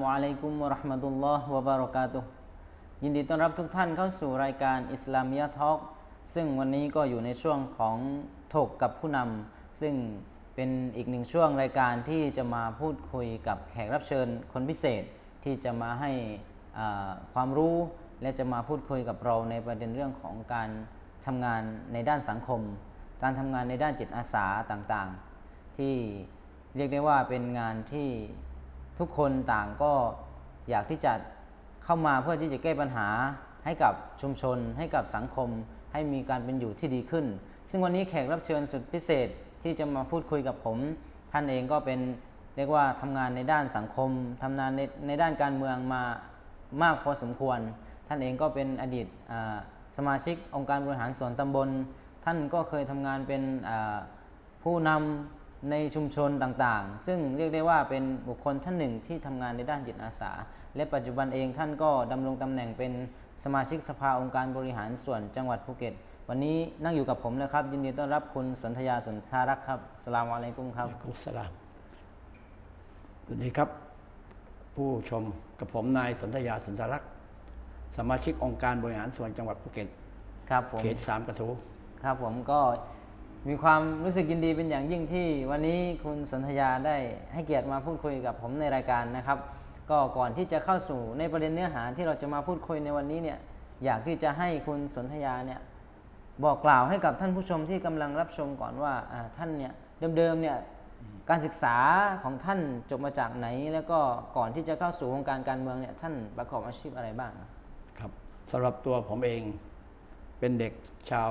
มุอะลัยกุมวะเราะห์มะตุลลอฮ์วะบะเราะกาตุฮ์ยินดีต้อนรับทุกท่านเข้าสู่รายการอิสลามียะทอกซึ่งวันนี้ก็อยู่ในช่วงของ ถกกับผู้นำซึ่งเป็นอีกหนึ่งช่วงรายการที่จะมาพูดคุยกับแขกรับเชิญคนพิเศษที่จะมาให้ความรู้ และจะมาพูดคุยกับเราในประเด็นเรื่องของการทำงานในด้านสังคม การทำงานในด้านจิตอาสาต่างๆ ที่เรียกได้ว่าเป็นงานที่ทุกคนต่างก็อยากที่จะเข้ามาเพื่อที่จะแก้ปัญหาให้กับชุมชน ให้กับสังคม ให้มีการเป็นอยู่ที่ดีขึ้น ซึ่งวันนี้แขกรับเชิญสุดพิเศษที่จะมาพูดคุยกับผม ท่านเองก็เป็นเรียกว่าทำงานในด้านสังคมทำงานในในด้านการเมืองมามากพอสมควร ท่านเองก็เป็นอดีตสมาชิกองค์การบริหารส่วนตำบล ท่านก็เคยทำงานเป็นผู้นำในชุมชนต่างๆ ซึ่งเรียกได้ว่าเป็นบุคคลท่านหนึ่งที่ทำงานในด้านจิตอาสา และปัจจุบันเองท่านก็ดำรงตำแหน่งเป็นสมาชิกสภาองค์การบริหารส่วนจังหวัดภูเก็ต วันนี้นั่งอยู่กับผมนะครับ ยินดีต้อนรับคุณสนธยาสนทารักษ์ครับสลามอะลัยกุมครับอัลกุมสลามสวัสดีครับ ผู้ชมกับผมนายสนธยาสุนทรรักษ์สมาชิกองค์การบริหารส่วนจังหวัดภูเก็ตครับผมเขตสามกระทู้ครับผมก็มีความรู้สึกยินดีเป็นอย่างยิ่งที่ วันนี้คุณสนธยาได้ให้เกียรติมาพูดคุยกับผมในรายการนะครับ ก็ก่อนที่จะเข้าสู่ในประเด็นเนื้อหาที่เราจะมาพูดคุยในวันนี้เนี่ยอยากที่จะให้คุณสนธยาเนี่ย บอกกล่าวให้กับท่านผู้ชมที่กำลังรับชมก่อนว่าอ่าท่านเนี่ยเดิมๆเนี่ยการศึกษาของท่านจบมาจากไหน แล้วก็ก่อนที่จะเข้าสู่วงการการเมืองเนี่ยท่านประกอบอาชีพอะไรบ้างครับสำหรับตัวผมเองเป็นเด็กชาว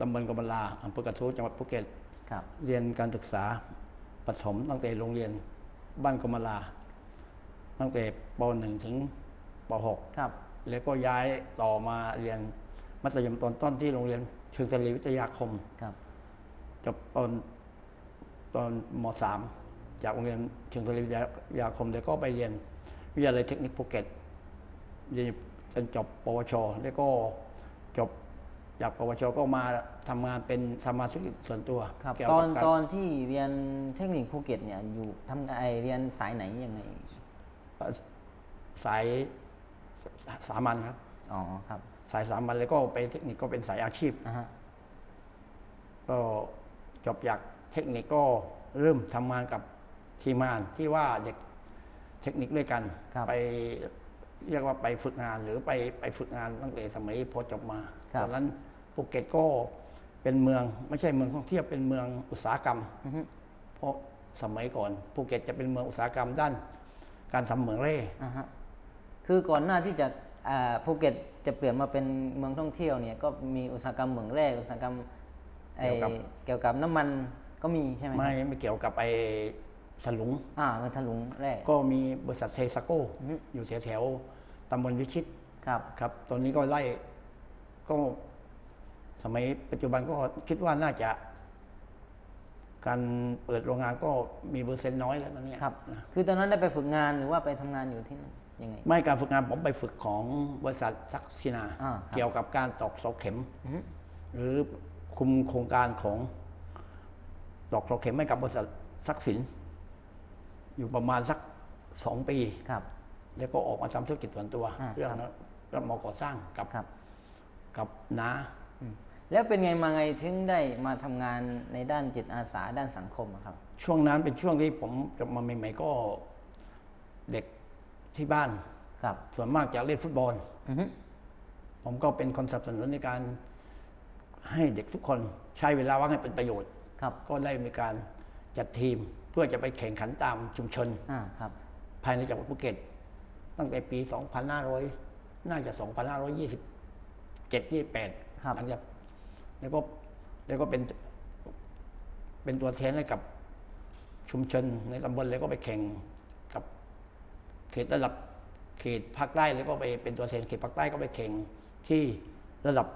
ตำบลกำมะลาอำเภอกระทู้จังหวัดภูเก็ตครับเรียนการศึกษาประถมตั้งแต่โรงเรียนบ้านกำมะลา ตั้งแต่ป .1 ถึงป .6 ครับแล้วก็ย้ายต่อมาเรียนมัธยมตอนต้นที่โรงเรียน เชิงทะเลวิทยาคมครับจบตอนตอนมสามจากโรงเรียนเชิงทะเลวิทยาคมแล้วก็ไปเรียนวิทยาลัยเทคนิคภูเก็ตเรียนจนจบปวช แล้วก็จบจากปวชก็มาทำงานเป็นสมาชิกส่วนตัวครับเกี่ยวตกัอนการตอนที่เรียนเทคนิคภูเก็ตเนี่ยอยู่ทำไอเรียนสายไหนยังไง สายสามัญครับ อ๋อครับ สายสามัญแล้วก็ไปเทคนิคก็เป็นสายอาชีพอะฮะก็จบจากเทคนิคก็เริ่มทำงานกับทีมงานที่ว่าเด็กเทคนิคด้วยกันครับไปเรียกว่าไปฝึกงานหรือไปไปฝึกงานตั้งแต่สมัยพอจบมาครับตอนนั้นภูเก็ตก็เป็นเมืองไม่ใช่เมืองท่องเที่ยวเป็นเมืองอุตสาหกรรมอือฮึเพราะสมัยก่อนภูเก็ตจะเป็นเมืองอุตสาหกรรมด้าน การทำเหมืองเร่อะฮะคือก่อนหน้าที่จะอ่าภูเก็ต จะเปลี่ยนมาเป็นเมืองท่องเที่ยวเนี่ยก็มีอุตสาหกรรมเหมืองแร่อุตสาหกรรมไอเกี่ยวกับน้ำมันก็มีใช่ไหมไม่ไม่เกี่ยวกับไอ้สลุงอ่ามันถลุงแร่ก็มีบริษัทเซซาโกอือฮึอยู่แถวๆตำบลวิชิตครับครับตอนนี้ก็ไล่ก็สมัยปัจจุบันก็คิดว่าน่าจะ การเปิดโรงงานก็มีเปอร์เซ็นต์น้อยแล้วตอนนี้ครับนะคือตอนนั้นได้ไปฝึกงานหรือว่าไปทำงานอยู่ที่นั่น ยังไง ไม่การฝึกงานผมไปฝึกของบริษัทซักซินา อ่าครับเกี่ยวกับการตอกเสาเข็มอือฮึหรือคุมโครงการของตอกเสาเข็มให้กับบริษัทซักสิน อยู่ประมาณสักสองปี ครับแล้วก็ออกมาทำธุรกิจส่วนตัว อ่าเรื่องครับ รับเหมาก่อสร้างกับครับกับน้า อืมแล้วเป็นไงมาไงถึงได้มาทำงานในด้านจิตอาสาด้านสังคมอะครับ ช่วงนั้นเป็นช่วงที่ผมจบมาใหม่ๆก็เด็ก ที่บ้าน ครับ ส่วนมากจะเล่นฟุตบอล อือฮึผมก็เป็นคนสนับสนุนในการให้เด็กทุกคนใช้เวลาว่างให้เป็นประโยชน์ ครับ ก็ได้มีการจัดทีมเพื่อจะไปแข่งขันตามชุมชน อ่า ครับ ภายในจังหวัดภูเก็ต ตั้งแต่ปี 2500 น่าจะ 2527 28 ครับหลังจากแล้วก็แล้วก็เป็นเป็นตัวแทนให้กับชุมชนในตำบลแล้วก็ไปแข่งกับ เขตระดับเขตภาคใต้แล้วก็ไปเป็นตัวแทนเขตภาคใต้ก็ไปแข่งที่ระดับ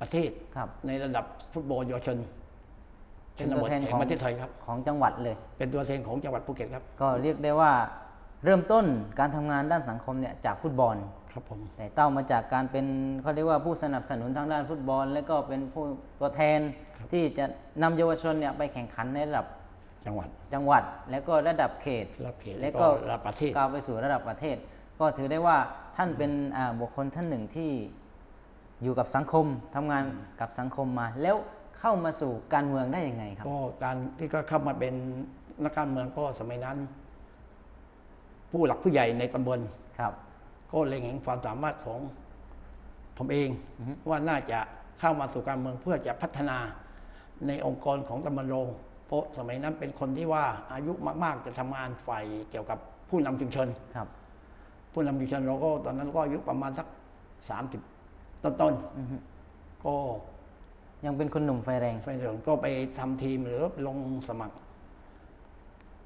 ประเทศครับในระดับฟุตบอลเยาวชนชเป็นนตัวบทแทนแห่งของประเทศไทยครับของจังหวัดเลย เป็นตัวแทนของจังหวัดภูเก็ตครับ ก็เรียกได้ว่าเริ่มต้นการทำงานด้านสังคมเนี่ยจากฟุตบอลครับผมแต่เต้ามาจากการเป็นเขาเรียกว่าผู้สนับสนุนทางด้านฟุตบอล และก็เป็นผู้ตัวแทนที่จะนำเยาวชนเนี่ยไปแข่งขันในระดับ จังหวัด จังหวัดและก็ระดับเขตรับเขตและแล้วก็ก็ระดับประเทศก้าวไปสู่ระดับประเทศ ก็ถือได้ว่าท่านเป็นอ่าบุคคลท่านหนึ่งที่อยู่กับสังคมทำงานกับสังคมมา แล้วเข้ามาสู่การเมืองได้ยังไงครับก็การที่ก็เข้ามาเป็นนักการเมืองก็สมัยนั้น ผู้หลักผู้ใหญ่ในตำบลครับ ก็เล็งเห็นความสามารถของผมเองว่าน่าจะเข้ามาสู่การเมืองเพื่อจะพัฒนาในองค์กรของตำบลโรง เพราะสมัยนั้นเป็นคนที่ว่าอายุมากๆจะทำงานฝ่ายเกี่ยวกับผู้นำชุมชนครับ ผู้นำชุมชนเราก็ตอนนั้นก็อายุประมาณสักสามสิบต้นๆก็ยังเป็นคนหนุ่มไฟแรงไฟเหลืองก็ไปทำทีมหรือลงสมัคร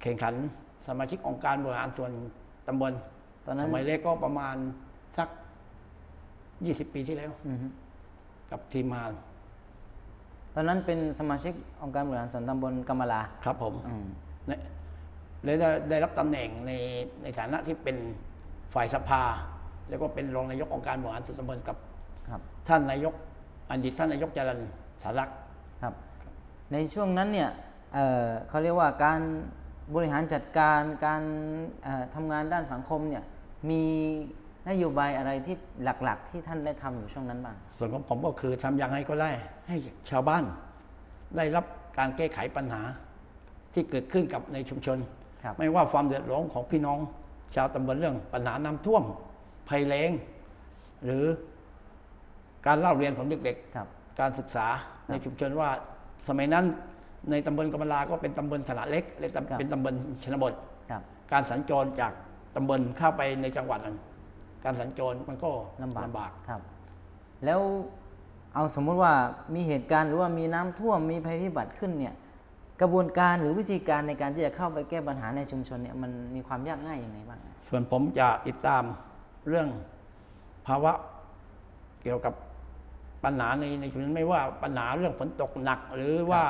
แข่งขันสมาชิกองค์การบริหารส่วนตำบลตอนนั้สนมัยเล็กก็ประมาณสักยี่สิบปีที่แล้วอือฮึกับทีมงานต อนนั้นเป็นสมาชิกองค์การบริหารส่วนตำบลกำมะลา ครับผมอืมเนี่ยเลยได้ได้รับตำแหน่งในในฐานะที่เป็นฝ่ายสภา แล้วก็เป็นรองนายกองค์การบริหารส่วนตำบลกับครับ ท่านนายกอดีตท่านนายกจรันสารักษ์ ครับ ในช่วงนั้นเนี่ยเอ่อเขาเรียกว่าการบริหารจัดการการเอ่อทำงานด้านสังคมเนี่ยมี นโยบายอะไรที่หลักๆ ที่ท่านได้ทำอยู่ช่วงนั้นบ้างส่วนของผมก็คือทำอย่างไรก็ได้ให้ชาวบ้าน ได้รับการแก้ไขปัญหาที่เกิดขึ้นกับในชุมชนครับไม่ว่าความเดือดร้อนของพี่น้อง ชาวตำบลเรื่องปัญหาน้ำท่วมภัยแล้ง หรือการเล่าเรียนของเด็กครับๆการศึกษาในชุมชนว่าสมัยนั้นในตำบลกำมะลาก็เป็นตำบลขนาดเล็กและตำครับเป็นตำบลชนบทครับการสัญจรจากตำบลเข้าไปในจังหวัดนั้น การสัญจรมันก็ลำบากลำบากครับ แล้วเอาสมมุติว่ามีเหตุการณ์หรือว่ามีน้ำท่วมมีภัยพิบัติขึ้นเนี่ยกระบวนการหรือวิธีการในการที่จะเข้าไปแก้ปัญหาในชุมชนเนี่ยมันมีความยากง่ายยังไงบ้างส่วนผมจะติดตามเรื่องภาวะเกี่ยวกับปัญหาในในชุมชนไม่ว่าปัญหาเรื่องฝนตกหนัก หรือว่า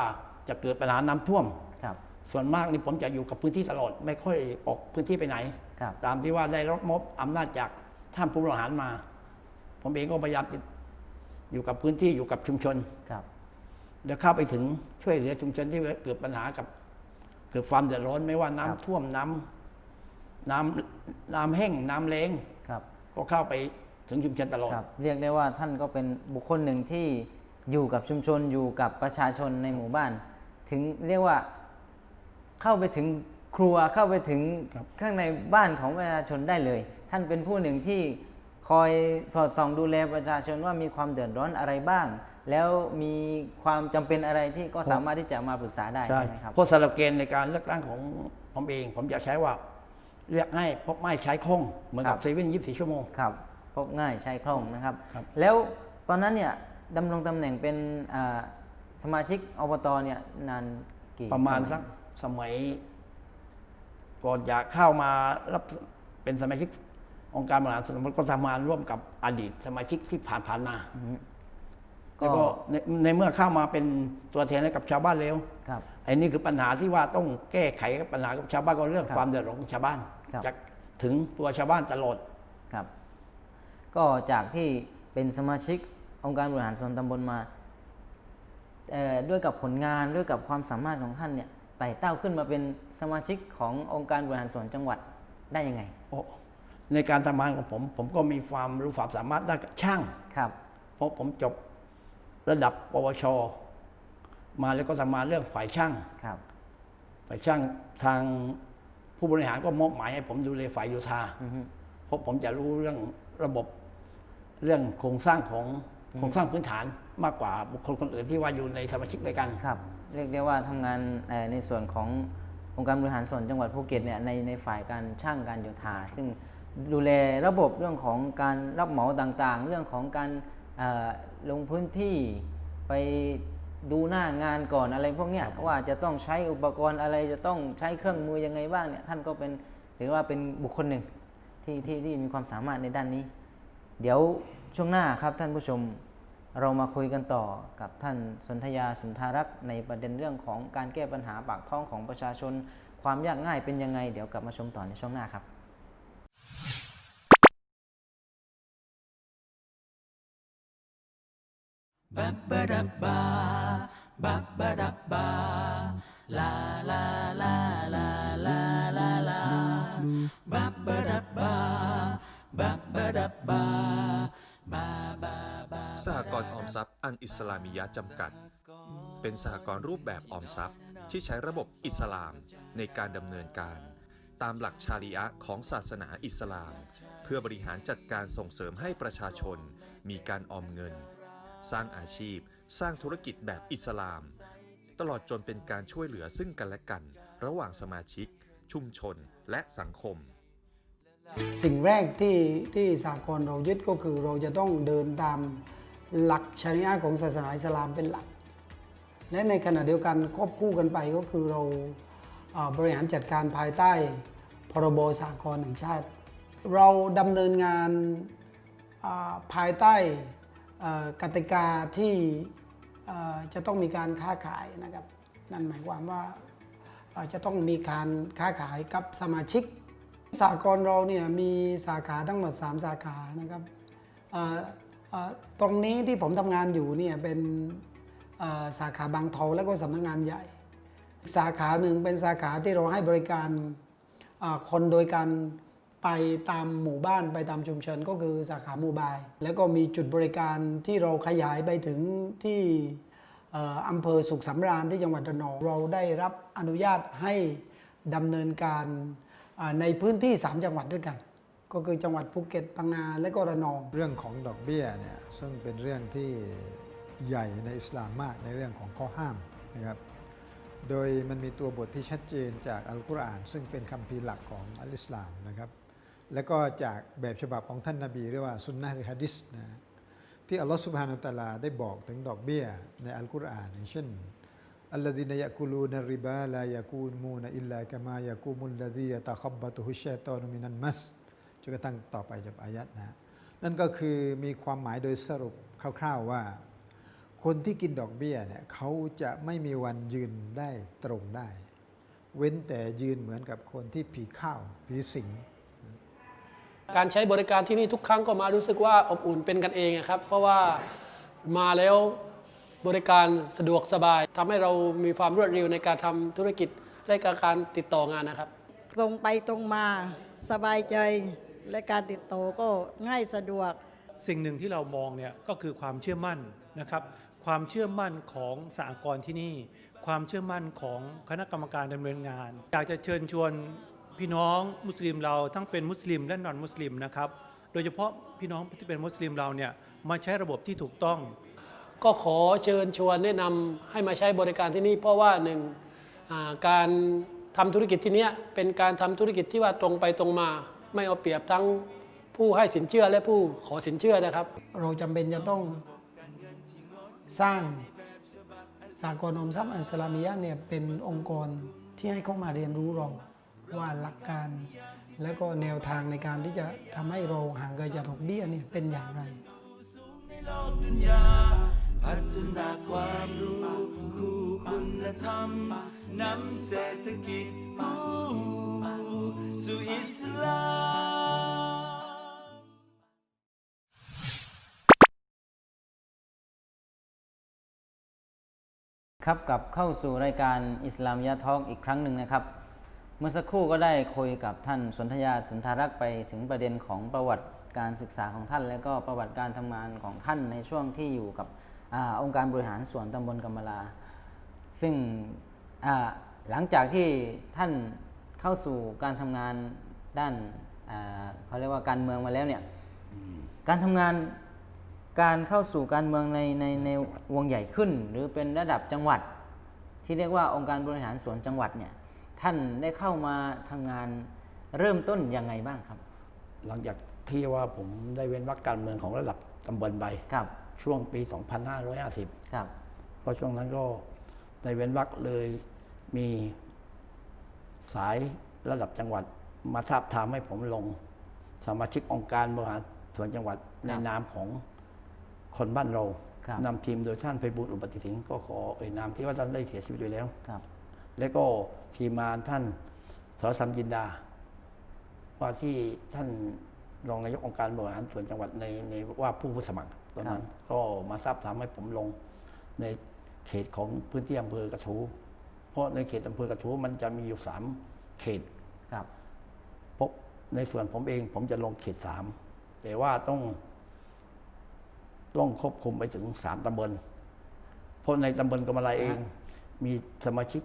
จะเกิดปัญหาน้ำท่วมครับ ส่วนมากนี่ผมจะอยู่กับพื้นที่ตลอด ไม่ค่อยออกพื้นที่ไปไหนครับตามที่ว่าได้รับมอบอำนาจจาก ท่านผู้บริหารมา ผมเองก็พยายามติดอยู่กับพื้นที่อยู่กับชุมชนครับแล้วเข้าไปถึงช่วยเหลือชุมชนที่เกิดปัญหากับเกิดความเดือดร้อนไม่ว่าน้ำครับท่วมน้ำน้ำน้ำแห้งน้ำแล้งครับ ก็เข้าไปถึงชุมชนตลอดครับเรียกได้ว่าท่านก็เป็นบุคคลหนึ่งที่อยู่กับชุมชนอยู่กับประชาชนในหมู่บ้าน ถึงเรียกว่าเข้าไปถึงครัวเข้าไปถึงครับข้างในบ้านของประชาชนได้เลย ท่านเป็นผู้หนึ่งที่คอยสอดส่องดูแลประชาชนว่ามีความเดือดร้อนอะไรบ้าง แล้วมีความจำเป็นอะไรที่ก็สามารถที่จะมาปรึกษาได้ใช่ใช่ไหมครับเพราะสโลแกนในการเลือกตั้งของผมเอง ผมอยากใช้ว่าเลือกให้พบไม่ใช้คงเหมือนครักับบเซเว่นยี่สิบสี่ชั่วโมงครับพบง่ายใช้คล่องนะครับครับแล้วตอนนั้นเนี่ยดำรงตำแหน่งเป็นอ่าสมาชิกอบตเนี่ยนานกี่ประมาณสักสมัยก่อนจะเข้ามารับเป็นสมาชิก องค์การบริหารส่วนตำบลก็ทำงานร่วมกับอดีตสมาชิกที่ผ่านผ่านๆมาก็แล้วก็ในในเมื่อเข้ามาเป็นตัวแทนให้กับชาวบ้านแล้วครับไอ้นี่คือปัญหาที่ว่าต้องแก้ไขปัญหากับชาวบ้านก็เรื่องครับความเดือดร้อนของชาวบ้านครับจะถึงตัวชาวบ้านตลอดครับ ก็จากที่เป็นสมาชิกองค์การบริหารส่วนตำบลมาเอ่อด้วยกับผลงานด้วยกับความสามารถของท่านเนี่ยไต่เต้าขึ้นมาเป็นสมาชิกขององค์การบริหารส่วนจังหวัดได้ยังไงโอ้ ในการทำงานของผม ผมก็มีความรู้ความสามารถด้านช่างครับ เพราะผมจบระดับปวช มาแล้วก็ทำงานเรื่องฝ่ายช่างครับฝ่ายช่างทางผู้บริหารก็มอบหมายให้ผมดูแลฝ่ายโยธาอือฮึเพราะผมจะรู้เรื่องระบบเรื่องโครงสร้างของโครงสร้างพื้นฐานมากกว่าบุคคลคนอื่นที่ว่าอยู่ในสมาชิกด้วยกันครับ เรียกได้ว่าทำงานเอ่อในส่วนขององค์การบริหารส่วนจังหวัดภูเก็ตเนี่ยในในฝ่ายการช่างการโยธาซึ่ง ดูแลระบบเรื่องของการรับเหมาต่างๆ เรื่องของการเอ่อลงพื้นที่ไปดูหน้างานก่อนอะไรพวกเนี้ยว่าจะต้องใช้อุปกรณ์อะไรจะต้องใช้เครื่องมือยังไงบ้างเนี่ยท่านก็เป็นถือว่าเป็นบุคคลหนึ่งที่ที่ที่มีความสามารถในด้านนี้ เดี๋ยวช่วงหน้าครับท่านผู้ชมเรามาคุยกันต่อกับท่านสนธยาสุนทารักษ์ในประเด็นเรื่องของการแก้ปัญหาปากท้องของประชาชน ความยากง่ายเป็นยังไง เดี๋ยวกลับมาชมต่อในช่วงหน้าครับ สหกรณ์ออมทรัพย์อันอิสลามิยะจำกัด เป็นสหกรณ์รูปแบบออมทรัพย์ที่ใช้ระบบอิสลามในการดำเนินการ ตามหลักชาริอะของศาสนาอิสลาม เพื่อบริหารจัดการส่งเสริมให้ประชาชน มีการออมเงิน สร้างอาชีพ สร้างธุรกิจแบบอิสลาม ตลอดจนเป็นการช่วยเหลือซึ่งกันและกัน ระหว่างสมาชิก ชุมชนและสังคม สิ่งแรกที่ที่สากลเรายึดก็คือเราจะต้องเดินตามหลักชาริอะของศาสนาอิสลามเป็นหลัก และในขณะเดียวกันควบคู่กันไปก็คือเรา บริหารจัดการภายใต้ พรบสากลแห่งชาติ เราดำเนินงานภายใต้กติกาที่จะต้องมีการค้าขายนะครับ นั่นหมายความว่าจะต้องมีการค้าขายกับสมาชิก สากลเราเนี่ยมีสาขาทั้งหมด 3 สาขานะครับตรงนี้ที่ผมทำงานอยู่เนี่ยเป็นสาขาบางเทาและก็สำนักงานใหญ่ สาขาหนึ่งเป็นสาขาที่เราให้บริการคนโดยการไปตามหมู่บ้านไปตามชุมชนก็คือสาขาโมบาย แล้วก็มีจุดบริการที่เราขยายไปถึงที่อำเภอสุขสำราญที่จังหวัดระนองเราได้รับอนุญาตให้ดำเนินการในพื้นที่ 3 จังหวัดด้วยกัน ก็คือจังหวัดภูเก็ตพังงาและก็ระนอง เรื่องของดอกเบี้ยเนี่ยซึ่งเป็นเรื่องที่ใหญ่ในอิสลามมากในเรื่องของข้อห้ามนะครับ โดยมันมีตัวบทที่ชัดเจนจากอัลกุรอาน ซึ่งเป็นคำพีหลักของอัลอิสลามนะครับและก็จากแบบฉบับของท่านนาบีเรียกว่าสุนนะหรือฮะดิษนะที่อัลลอฮฺสุบฮานาตาลาได้บอกถึงดอกเบี้ยในอัลกุรอานอย่างเช่นอัลลอฮินยะกูลูนริบาลายะกูมูนอิลลากามายะกูมุลลาดียะตะคบบะตุฮุชเชตอนมินันมัสจนกระทั่งต่อไปจากอายัดนะนั่นก็คือมีความหมายโดยสรุปคร่าว ๆว่า คนที่กินดอกเบี้ยเนี่ยเขาจะไม่มีวันยืนได้ตรงได้ เว้นแต่ยืนเหมือนกับคนที่ผีข้าวผีสิงการใช้บริการที่นี่ทุกครั้งก็มารู้สึกว่าอบอุ่นเป็นกันเองอะครับ เพราะว่ามาแล้วบริการสะดวกสบายทำให้เรามีความรวดเร็วในการทำธุรกิจและการติดต่องานนะครับ ตรงไปตรงมาสบายใจและการติดต่อก็ง่ายสะดวก สิ่งหนึ่งที่เรามองเนี่ยก็คือความเชื่อมั่นนะครับ ความเชื่อมั่นของสหกรณ์ที่นี่ ความเชื่อมั่นของคณะกรรมการดำเนินงาน อยากจะเชิญชวนพี่น้องมุสลิมเราทั้งเป็นมุสลิมและนอนมุสลิมนะครับ โดยเฉพาะพี่น้องที่เป็นมุสลิมเราเนี่ยมาใช้ระบบที่ถูกต้อง ก็ขอเชิญชวนแนะนำให้มาใช้บริการที่นี่ เพราะว่าหนึ่งอ่าการทำธุรกิจที่เนี้ยเป็นการทำธุรกิจที่ว่าตรงไปตรงมา ไม่เอาเปรียบทั้งผู้ให้สินเชื่อและผู้ขอสินเชื่อนะครับ เราจำเป็นจะต้อง สร้างสากลอมทรัพย์อัสลามิยะเนี่ยเป็นองค์กรที่ให้เข้ามาเรียนรู้เราว่าหลักการ และก็แนวทางในการที่จะทำให้เราห่างไกลจากดอกเบี้ยเนี่ยเป็นอย่างไรพัฒนาความรู้คู่คุณธรรมนำเศรษฐกิจสู่อิสลาม ครับกลับเข้าสู่รายการอิสลามยะทอกอีกครั้งหนึ่งนะครับ เมื่อสักครู่ก็ได้คุยกับท่านสนธยาสุนทารักษ์ไปถึงประเด็นของประวัติการศึกษาของท่าน และก็ประวัติการทำงานของท่านในช่วงที่อยู่กับอาองค์การบริหารส่วนตำบลกำมะลา ซึ่งอ่าหลังจากที่ท่านเข้าสู่การทำงานด้านอ่าเขาเรียกว่าการเมืองมาแล้วเนี่ยการทำงาน การเข้าสู่การเมืองในในในวงใหญ่ขึ้น หรือเป็นระดับจังหวัด ที่เรียกว่าองค์การบริหารส่วนจังหวัดเนี่ยท่านได้เข้ามาทำงานเริ่มต้นยังไงบ้างครับ หลังจากที่ว่าผมได้เว้นวรรคการเมืองของระดับตำบลไปครับ ช่วงปี 2550 ครับ เพราะช่วงนั้นก็ในเว้นวรรคเลยมีสายระดับจังหวัดมาทาบทามให้ผมลง สมาชิกองค์การบริหารส่วนจังหวัดในนามของ คนบ้านเราครับนำทีมโดยท่านไพบูลย์อุปติสิงห์ก็ขอเอ่ยนามที่ว่าท่านได้เสียชีวิตไปแล้ว ครับและก็ทีมงานท่านสรสัมจินดา ว่าที่ท่านรองนายกองค์การบริหารส่วนจังหวัดในในว่าผู้ผู้สมัครตอนนั้น ก็มาทราบถามให้ผมลงในเขตของพื้นที่อำเภอกระทู้เพราะในเขตอำเภอกระทู้มันจะมีอยู่สามเขต ครับ พบในส่วนผมเองผมจะลงเขตสามแต่ว่าต้อง ต้องควบคุมไปถึงสามตำบล เพราะในตำบลกำมะลาเอง มีสมาชิก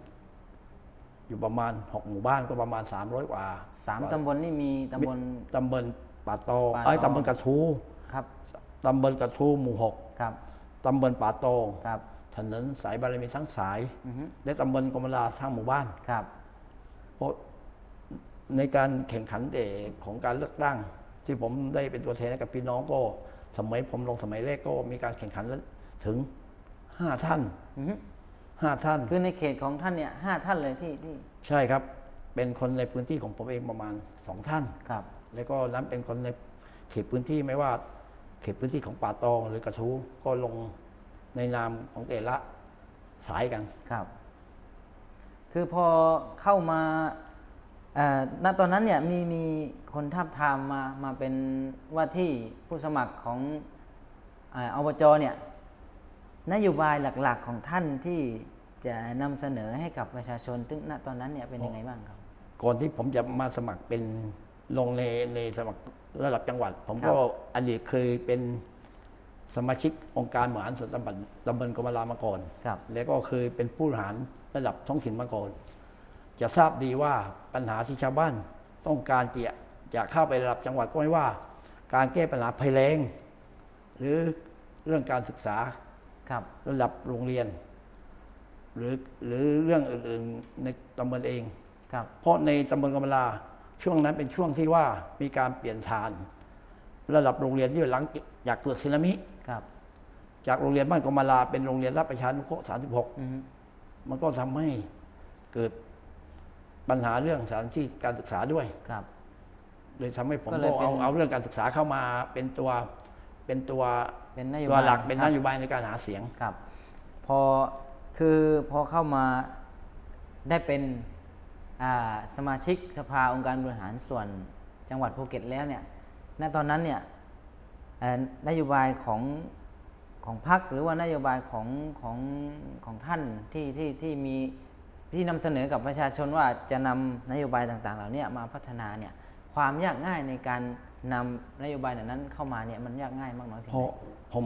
อยู่ประมาณหกหมู่บ้านก็ประมาณ300กว่าสามตำบลนี่มีตำบลตำบลป่าตอป่าตอไอ้ยตำบลกระทู้ครับตำบลกระทู้หมู่หกครับตำบลป่าตอครับถนนสายบารมีทั้งสาย อือฮึและตำบลกำมะลาทั้งหมู่บ้าน ครับเพราะในการแข่งขันเดของการเลือกตั้ง ที่ผมได้เป็นตัวแทนให้กับพี่น้องก็ สมัยผมลงสมัยแรกก็มีการแข่งขันถึงห้าท่านอือฮึห้าท่าน คือในเขตของท่านเนี่ยห้าท่านเลยที่ที่ใช่ครับ เป็นคนในพื้นที่ของผมเองประมาณสองท่าน ครับ แล้วก็นั้นเป็นคนในเขตพื้นที่ไม่ว่า เขตพื้นที่ของป่าตองหรือกระทู้ก็ลงในนามของแต่ละสายกัน ครับ คือพอเข้ามาเอ่อ ณตอนนั้นเนี่ยมีมีคนทับทามมามาเป็นว่าที่ผู้สมัครของเอ่ออบจเนี่ยนโยบายหลักๆของท่านที่จะนำเสนอให้กับประชาชนซึ่งณตอนนั้นเนี่ยเป็นยังไงบ้างครับ ก่อนที่ผมจะมาสมัครเป็นลงในในสมัครระดับจังหวัด ผมก็ครับอดีตเคยเป็นสมาชิกองค์การบริหารส่วนตำบลตำบลกมลามาก่อนครับแล้วก็เคยเป็นผู้บริหารระดับท้องถิ่นมาก่อน จะทราบดีว่าปัญหาที่ชาวบ้านต้องการจะจะเข้าไประดับจังหวัดก็ไม่ว่า การแก้ปัญหาภัยแล้งหรือเรื่องการศึกษาครับระดับโรงเรียน หรือหรือเรื่องอื่นๆในตำบลเองครับเพราะในตำบลกำมะลาช่วงนั้นเป็นช่วงที่ว่ามีการเปลี่ยนทาน ระดับโรงเรียนที่หลังจากเกิดสึนามิครับ จากโรงเรียนบ้านกำมะลาเป็นโรงเรียนรับประชานุเคราะห์36อือฮึมันก็ทำให้เกิด ปัญหาเรื่องสถานที่การศึกษาด้วย ครับ เลยทำให้ผมก็เลก็ยเป็น เอาเอาเรื่องการศึกษาเข้ามาเป็นตัวเป็นตัวเป็นนโยตัวบายหลักเป็นครับนโยบายในการหาเสียง ครับ พอคือพอเข้ามาได้เป็นอ่าสมาชิกสภาองค์การบริหารส่วนจังหวัดภูเก็ตแล้วเนี่ยณตอนนั้นเนี่ยเอ่อนโยบายของของพรรคหรือว่านโยบายของของของท่านที่ที่ที่มี ที่นำเสนอกับประชาชนว่าจะนำนโยบายต่างๆ เหล่านี้มาพัฒนาเนี่ยความยากง่ายในการนำนโยบายเหล่านั้นเข้ามาเนี่ยมันยากง่ายมากน้อยเพียงเพใดราะผม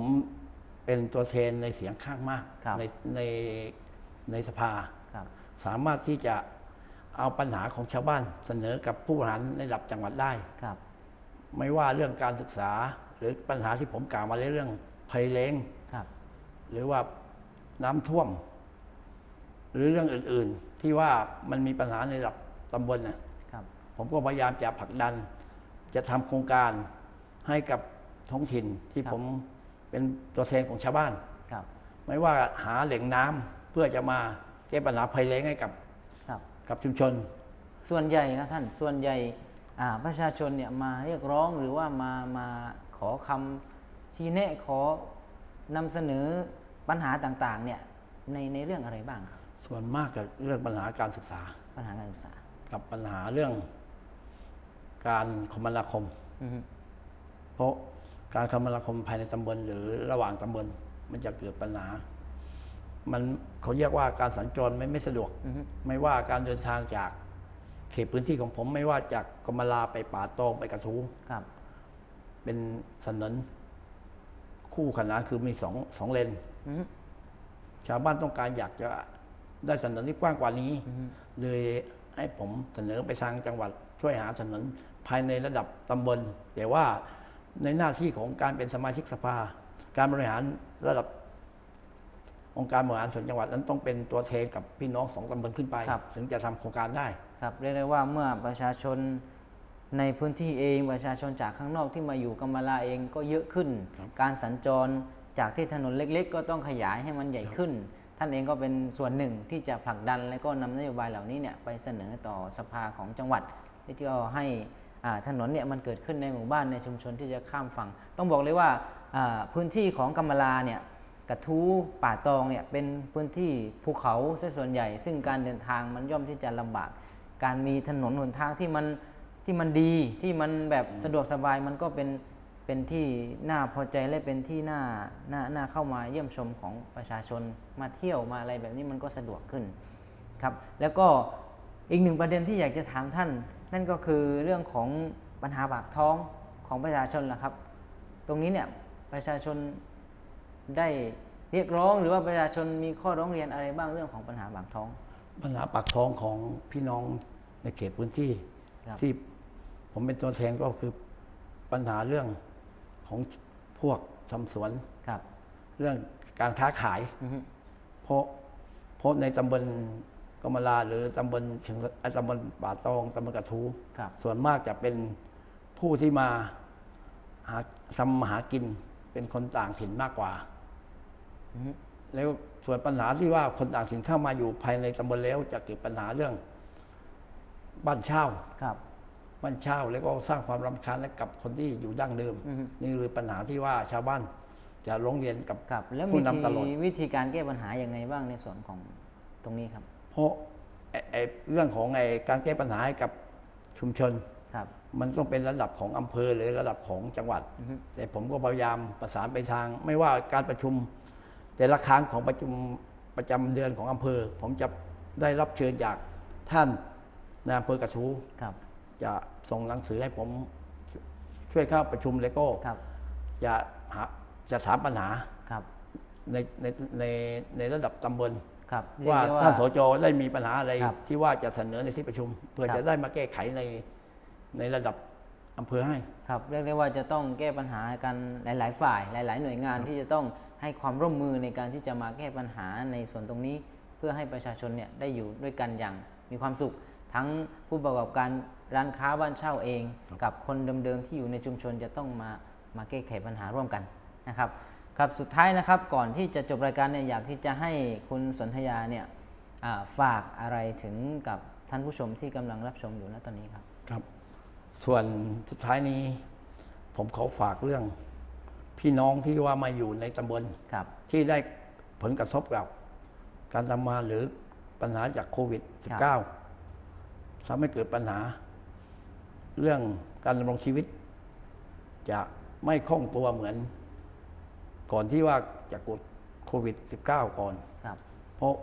เป็นตัวแทนในเสียงข้างมากครับในในในสภาครับสามารถที่จะเอาปัญหาของชาวบ้านเสนอกับผู้บริหารในระดับจังหวัดได้ครับ ไม่ว่าเรื่องการศึกษาหรือปัญหาที่ผมกล่าวมาเรื่องภัยแล้งครับหรือว่าน้ำท่วม หรือเรื่องอื่นๆ ที่ว่ามันมีปัญหาในระดับตำบลน่ะครับผมก็พยายามจะผลักดัน จะทำโครงการให้กับท้องถิ่นที่ครับผมเป็นตัวแทนของชาวบ้านครับไม่ว่าหาแหล่งน้ำเพื่อจะมาแก้ปัญหาภัยแล้งให้กับครับกับชุมชน ส่วนใหญ่ครับท่านส่วนใหญ่อ่าประชาชนเนี่ยมาเรียกร้องหรือว่ามามาขอคำชี้แนะขอนำเสนอปัญหาต่างๆเนี่ยในในเรื่องอะไรบ้างครับ ส่วนมากกับเรื่องปัญหาการศึกษา ปัญหาการศึกษา กับปัญหาเรื่องการคมนาคม อือฮึเพราะการคมนาคมภายในตำบลหรือระหว่างตำบลมันจะเกิดปัญหา มันเขาเรียกว่าการสัญจรไม่ไม่สะดวก อือฮึไม่ว่าการเดินทางจากเขตพื้นที่ของผมไม่ว่าจากกมลาไปป่าตองไปกระทู้ครับ เป็นถนนคู่ขนานคือมีสองสองเลน อือฮึชาวบ้านต้องการอยากจะ ได้ถนนที่กว้างกว่านี้อือฮึเลยให้ผมเสนอไปทางจังหวัดช่วยหาถนนภายในระดับตำบล แต่ว่าในหน้าที่ของการเป็นสมาชิกสภา การบริหารระดับองค์การบริหารส่วนจังหวัดนั้นต้องเป็นตัวแทนกับพี่น้องสองตำบลขึ้นไป ถึงจะทำโครงการได้ครับเรียกได้ว่าเมื่อประชาชนในพื้นที่เองประชาชนจากข้างนอกที่มาอยู่กำมะลาเองก็เยอะขึ้นครับการสัญจรจากที่ถนนเล็ก ๆ ก็ต้องขยายให้มันใหญ่ขึ้น ท่านเองก็เป็นส่วนหนึ่งที่จะผลักดันและก็นำนโยบายเหล่านี้เนี่ยไปเสนอต่อสภาของจังหวัดที่จะให้ถนนเนี่ยมันเกิดขึ้นในหมู่บ้านในชุมชนที่จะข้ามฝั่ง ต้องบอกเลยว่าพื้นที่ของกำมลาเนี่ยกระทู้ป่าตองเนี่ยเป็นพื้นที่ภูเขาซะส่วนใหญ่ ซึ่งการเดินทางมันย่อมที่จะลำบาก การมีถนนหนทางที่มันที่มันดีที่มันแบบสะดวกสบายมันก็เป็น เป็นที่น่าพอใจและเป็นที่น่าน่าน่าเข้ามาเยี่ยมชมของประชาชนมาเที่ยวมาอะไรแบบนี้มันก็สะดวกขึ้นครับ แล้วก็อีกหนึ่งประเด็นที่อยากจะถามท่าน นั่นก็คือเรื่องของปัญหาปากท้องของประชาชนล่ะครับ ตรงนี้เนี่ยประชาชนได้เรียกร้องหรือว่าประชาชนมีข้อร้องเรียนอะไรบ้างเรื่องของปัญหาปากท้อง ปัญหาปากท้องของพี่น้องในเขตพื้นที่ครับที่ผมเป็นตัวแทนก็คือปัญหาเรื่อง ของพวกทำสวน ครับ เรื่องการค้าขาย อือฮึเพราะเพราะในตำบลกำมะลาหรือตำบลเชียงเอ่อตำบลป่าตองตำบลกระทู ครับ ส่วนมากจะเป็นผู้ที่มาหาทำมาหากินเป็นคนต่างถิ่นมากกว่า อือฮึแล้วส่วนปัญหาที่ว่าคนต่างถิ่นเข้ามาอยู่ภายในตำบลแล้วจะเกิดปัญหาเรื่องบ้านเช่า ครับ บ้านเช่าแล้วก็สร้างความรำคาญให้กับคนที่อยู่ดั้งเดิมอือฮึนี่คือปัญหาที่ว่าชาวบ้านจะร้องเรียนกับครับแล้วผู้มีนำตลอดวิธีการแก้ปัญหายังไงบ้างในส่วนของตรงนี้ครับ เพราะไอ้ไอ้เรื่องของไอ้การแก้ปัญหาให้กับชุมชน ครับ มันต้องเป็นระดับของอำเภอหรือระดับของจังหวัด อือฮึ แต่ผมก็พยายามประสานไปทาง ไม่ว่าการประชุม แต่ละครั้งของประชุมประจำเดือนของอำเภอ ผมจะได้รับเชิญจากท่านนายอำเภอกระทู้ ครับ จะส่งหนังสือให้ผมช่วยเข้าประชุมแล้วก็ครับ จะหาจะถามปัญหาครับในในในในระดับตำบลครับเรียกว่าได้ ท่านสจได้มีปัญหาอะไรครับที่ว่าจะเสนอในที่ประชุม เพื่อครับ จะได้มาแก้ไขในในระดับอำเภอให้ ครับเรียกได้ว่าจะต้องแก้ปัญหากันหลาย ๆ ฝ่ายหลาย ๆ หน่วยงานที่จะต้องให้ความร่วมมือในการที่จะมาแก้ปัญหาในส่วนตรงนี้ เพื่อให้ประชาชนเนี่ยได้อยู่ด้วยกันอย่างมีความสุข ทั้งผู้ประกอบการร้านค้าบ้านเช่าเอง กับคนเดิมๆที่อยู่ในชุมชนจะต้องมามาแก้ไขปัญหาร่วมกันนะครับครับสุดท้ายนะครับก่อนที่จะจบรายการเนี่ยอยากที่จะให้คุณสนธยาเนี่ยอ่าฝากอะไรถึงกับท่านผู้ชมที่กำลังรับชมอยู่ณตอนนี้ครับครับ ส่วนสุดท้ายนี้ ผมขอฝากเรื่อง พี่น้องที่ว่ามาอยู่ในตำบลครับที่ได้ผลกระทบกับการทำมาหรือปัญหาจากโควิด -19 ทำให้เกิดปัญหา เรื่องการดำรงชีวิต จะไม่คล่องตัวเหมือน ก่อนที่ว่าจะกดโควิด -19 ก่อน ครับ เพราะ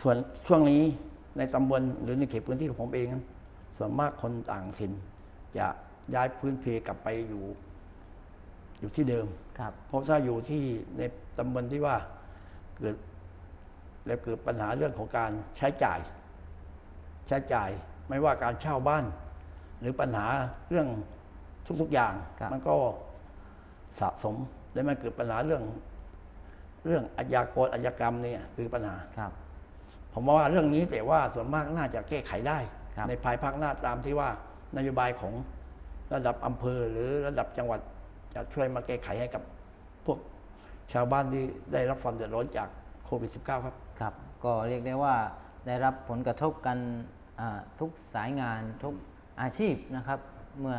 ส่วนช่วงนี้ในตำบลหรือในเขตพื้นที่ของผมเองนั้นส่วนมากคนต่างถิ่นจะย้ายพื้นเพกลับไปอยู่ อยู่ที่เดิม ครับ เพราะถ้าอยู่ที่ในตำบลที่ว่าเกิดแล้วเกิดปัญหาเรื่องของการใช้จ่าย ใช้จ่ายไม่ว่าการเช่าบ้าน หรือปัญหาเรื่องทุกๆอย่างครับมันก็สะสมและมันเกิดปัญหาเรื่อง เรื่องอาชญากรอาชญากรรมเนี่ยคือปัญหาครับผมว่าเรื่องนี้แต่ว่าส่วนมากน่าจะแก้ไขได้ครับในภายภาคหน้าตามที่ว่านโยบายของระดับอำเภอหรือระดับจังหวัดจะช่วยมาแก้ไขให้กับพวกชาวบ้านที่ได้รับความเดือดร้อนจากโควิด -19 ครับ ครับ ก็เรียกได้ว่าได้รับผลกระทบกันอ่า ทุกสายงานทุกอาชีพนะครับเมื่อ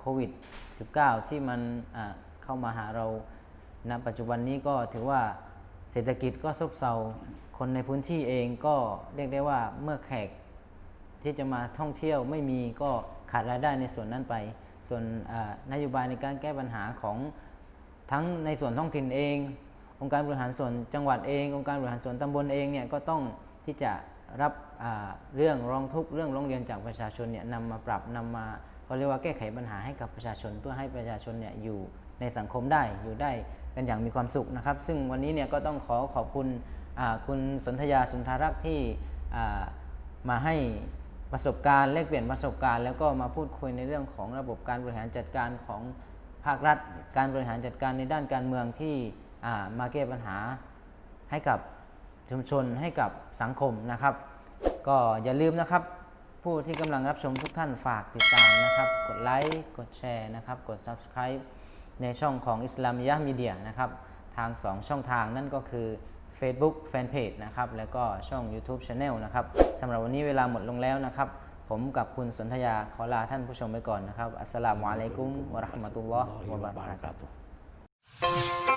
โควิด -19 ที่มันเข้ามาหาเราณปัจจุบันนี้ก็ถือว่าเศรษฐกิจก็ซบเซาคนในพื้นที่เองก็เรียกได้ว่าเมื่อแขกที่จะมาท่องเที่ยวไม่มีก็ขาดรายได้ในส่วนนั้นไป ส่วนนโยบายในการแก้ปัญหาของทั้งในส่วนท้องถิ่นเอง องค์การบริหารส่วนจังหวัดเอง องค์การบริหารส่วนตำบลเองเนี่ยก็ต้องที่จะ รับเรื่องร้องทุกข์เรื่องร้องเรียนจากประชาชนเนี่ยนำมาปรับนำมาเขาเรียกว่าแก้ไขปัญหาให้กับประชาชนเพื่อให้ประชาชนเนี่ยอยู่ในสังคมได้อยู่ได้กันอย่างมีความสุขนะครับ ซึ่งวันนี้เนี่ยก็ต้องขอขอบคุณคุณสนธยาสุนทารักษ์ที่มาให้ประสบการณ์แลกเปลี่ยนประสบการณ์ แล้วก็มาพูดคุยในเรื่องของระบบการบริหารจัดการของภาครัฐ การบริหารจัดการในด้านการเมืองที่มาแก้ปัญหาให้กับ ชุมชนให้กับสังคมนะครับ ก็อย่าลืมนะครับ ผู้ที่กำลังรับชมทุกท่านฝากติดตามนะครับ กดไลค์กดแชร์นะครับ กด Subscribe ในช่องของอิสลาม y ะมีเดียนะครับทาง 2 ช่องทางนั่นก็คือ Facebook Fanpage นะครับ แล้วก็ช่อง YouTube Channel นะครับสำหรับวันนี้เวลาหมดลงแล้วนะครับ ผมกับคุณสนธยาขอลาท่านผู้ชมไปก่อนนะครับ อัสสลามุอะลัยกุมวะราะห์มะตุลลอฮ์วะบะเราะกาตุฮ์